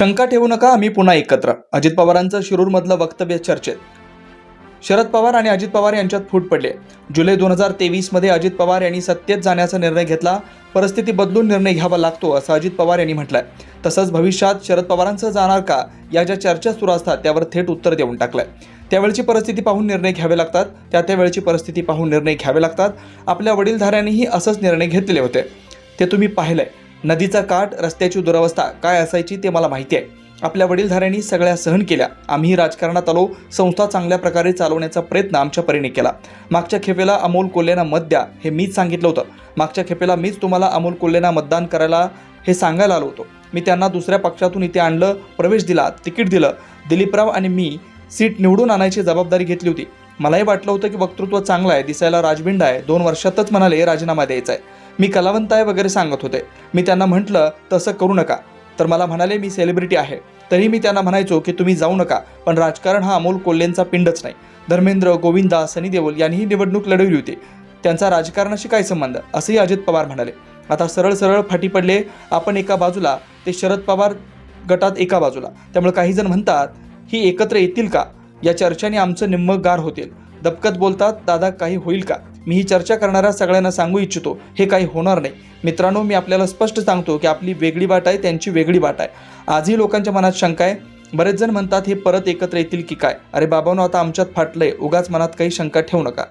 शंका ठेवू नका आम्ही पुन्हा एकत्र. अजित पवारांचं शिरूरमधलं वक्तव्य चर्चेत. शरद पवार आणि अजित पवार यांच्यात फूट पडले. जुलै दोन हजार तेवीसमध्ये अजित पवार यांनी सत्तेत जाण्याचा निर्णय घेतला. परिस्थिती बदलून निर्णय घ्यावा लागतो असं अजित पवार यांनी म्हटलंय. तसंच भविष्यात शरद पवारांचं जाणार का या ज्या चर्चा सुरू असतात त्यावर थेट उत्तर देऊन टाकलंय. त्यावेळची परिस्थिती पाहून निर्णय घ्यावे लागतात. त्या त्यावेळची परिस्थिती पाहून निर्णय घ्यावे लागतात. आपल्या वडीलधाऱ्यांनीही असंच निर्णय घेतलेले होते. ते तुम्ही पाहिलंय. नदीचा काठ रस्त्याची दुरावस्था काय असायची ते मला माहिती आहे. आपल्या वडीलधाऱ्यांनी सगळ्या सहन केल्या. आम्ही राजकारणात आलो. संस्था चांगल्या प्रकारे चालवण्याचा प्रयत्न आमच्या परीने केला. मागच्या खेपेला अमोल कोल्हेंना मत द्या हे मीच सांगितलं होतं. मागच्या खेपेला मीच तुम्हाला अमोल कोल्हेंना मतदान करायला हे सांगायला आलो होतो. मी त्यांना दुसऱ्या पक्षातून इथे आणलं प्रवेश दिला तिकीट दिलं. दिलीपराव आणि मी सीट निवडून आणायची जबाबदारी घेतली होती. मलाही वाटलं होतं की वक्तृत्व चांगलं आहे दिसायला राजबिंड आहे. दोन वर्षातच म्हणाले राजीनामा द्यायचा आहे. मी कलावंत आहे वगैरे सांगत होते. मी त्यांना म्हटलं तसं करू नका. तर मला म्हणाले मी सेलिब्रिटी आहे. तरी मी त्यांना म्हणायचो की तुम्ही जाऊ नका पण राजकारण हा अमोल कोल्हेंचा पिंडच नाही. धर्मेंद्र गोविंदा सनी देओल यांनीही निवडणूक लढवली होती. त्यांचा राजकारणाशी काय संबंध? असंही अजित पवार म्हणाले. आता सरळ सरळ फाटी पडले आपण एका बाजूला ते शरद पवार गटात एका बाजूला. त्यामुळे काही जण म्हणतात ही एकत्र येतील का? या चर्चाने आमचं निम्म गार होतील. दबकत बोलतात दादा काही होईल का? मी ही चर्चा करणाऱ्या सगळ्यांना सांगू इच्छितो. हे काही होणार नाही. मित्रांनो मी आपल्याला स्पष्ट सांगतो की आपली वेगळी वाट आहे त्यांची वेगळी वाट आहे. आजही लोकांच्या मनात शंका आहे. बरेच जण म्हणतात हे परत एकत्र येतील की काय? अरे बाबांनो आता आमच्यात फाटलंय. उगाच मनात काही शंका ठेवू नका.